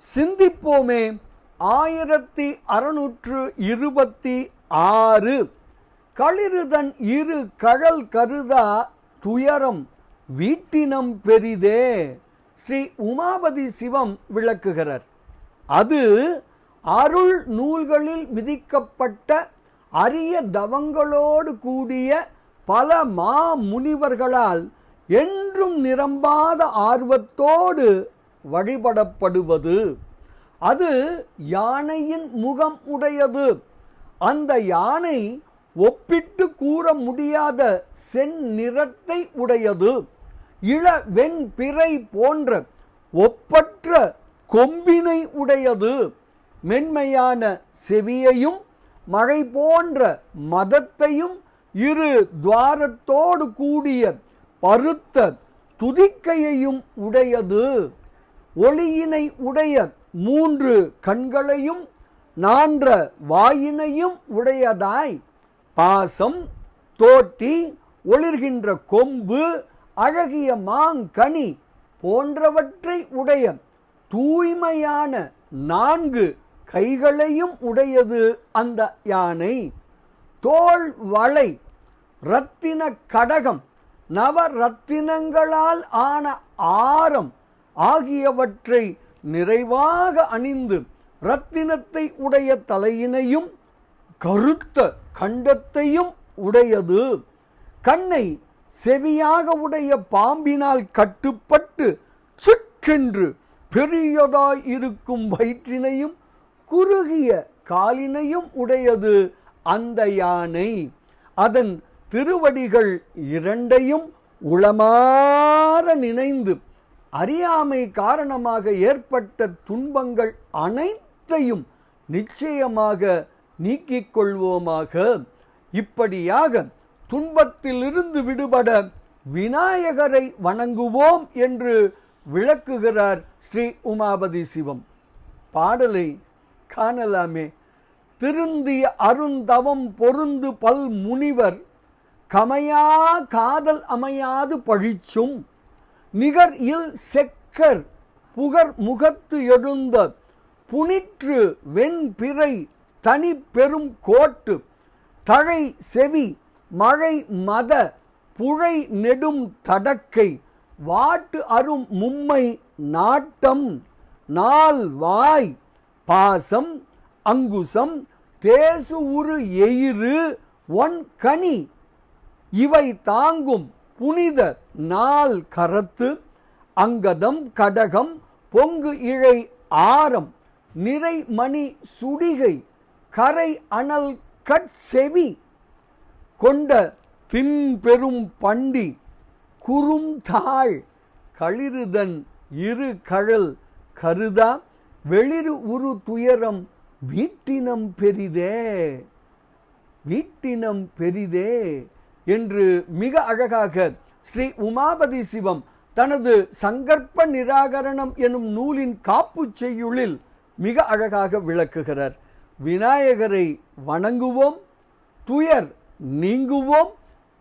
சிந்திப்போமே. ஆயிரத்தி அறுநூற்று இருபத்தி ஆறு. களிறுதன் இரு கழல் கருதா துயரம் வீட்டினம் பெரிதே. ஸ்ரீ உமாபதி சிவம் விளக்குகிறார். அது அருள் நூல்களில் விதிக்கப்பட்ட அரிய தவங்களோடு கூடிய பல மா முனிவர்களால் என்றும் நிரம்பாத ஆர்வத்தோடு வழிபடப்படுவது. அது யானையின் முகம் உடையது. அந்த யானை ஒப்பிட்டு கூற முடியாத செந்நிறத்தை உடையது. இள வெண்பிறை போன்ற ஒப்பற்ற கொம்பினை உடையது. மென்மையான செவியையும் மழை போன்ற மதத்தையும் இரு துவாரத்தோடு கூடிய பருத்த துதிக்கையையும் உடையது. ஒளியினை உடைய மூன்று கண்களையும் நான்ற வாயினையும் உடையதாய் பாசம் தோட்டி ஒளிர்கின்ற கொம்பு அழகிய மாங்கனி போன்றவற்றை உடைய தூய்மையான நான்கு கைகளையும் உடையது அந்த யானை. தோல் வளை இரத்தின கடகம் நவரத்தினங்களால் ஆன ஆரம் ஆகியவற்றை நிறைவாக அணிந்து ரத்தினத்தை உடைய தலையினையும் கருத்த கண்டத்தையும் உடையது. கண்ணை செவியாக உடைய பாம்பினால் கட்டுப்பட்டு சிக்கென்று பெரியதாய் இருக்கும் வயிற்றினையும் குறுகிய காலினையும் உடையது அந்த யானை. அதன் திருவடிகள் இரண்டையும் உளமாற நினைந்து அறியாமை காரணமாக ஏற்பட்ட துன்பங்கள் அனைத்தையும் நிச்சயமாக நீக்கிக் கொள்வோமாக. இப்படியாக துன்பத்திலிருந்து விடுபட விநாயகரை வணங்குவோம் என்று விளக்குகிறார் ஸ்ரீ உமாபதி சிவம். பாடலை காணலாமே. திருந்திய அருந்தவம் பொருந்து பல் முனிவர் கமையா காதல் அமையாது பழிச்சும் நிகர் இல் செக்கர் புகர் முகத்து எழுந்த புனிற்று வெண்பிறை தனி பெரும் கோட்டு தழை செவி மழை மத புழை நெடும் தடக்கை வாட்டு அரும் மும்மை நாட்டம் நால் வாய் பாசம் அங்குசம் தேசு உரு எயிறு ஒன் கனி இவை தாங்கும் புனித நாள் கரத்து அங்கதம் கடகம் பொங்கு இழை ஆரம் நிறை மணி சுடிகை கரை அனல் கட்செவி கொண்ட தின்பெரும் பண்டி குறுந்தாள் களிருதன் இரு கழல் கருதா வெளிரு உரு துயரம் வீட்டினம் பெரிதே வீட்டினம் பெரிதே. என்று மிக அழகாக ஸ்ரீ உமாபதி சிவம் தனது சங்கற்ப நிராகரணம் எனும் நூலின் காப்புச் செய்யுளில் மிக அழகாக விளக்குகிறார். விநாயகரை வணங்குவோம் துயர் நீங்குவோம்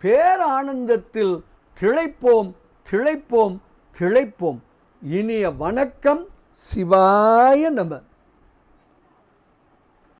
பேரானந்தத்தில் திளைப்போம் திளைப்போம் திளைப்போம். இனிய வணக்கம் சிவாய நம.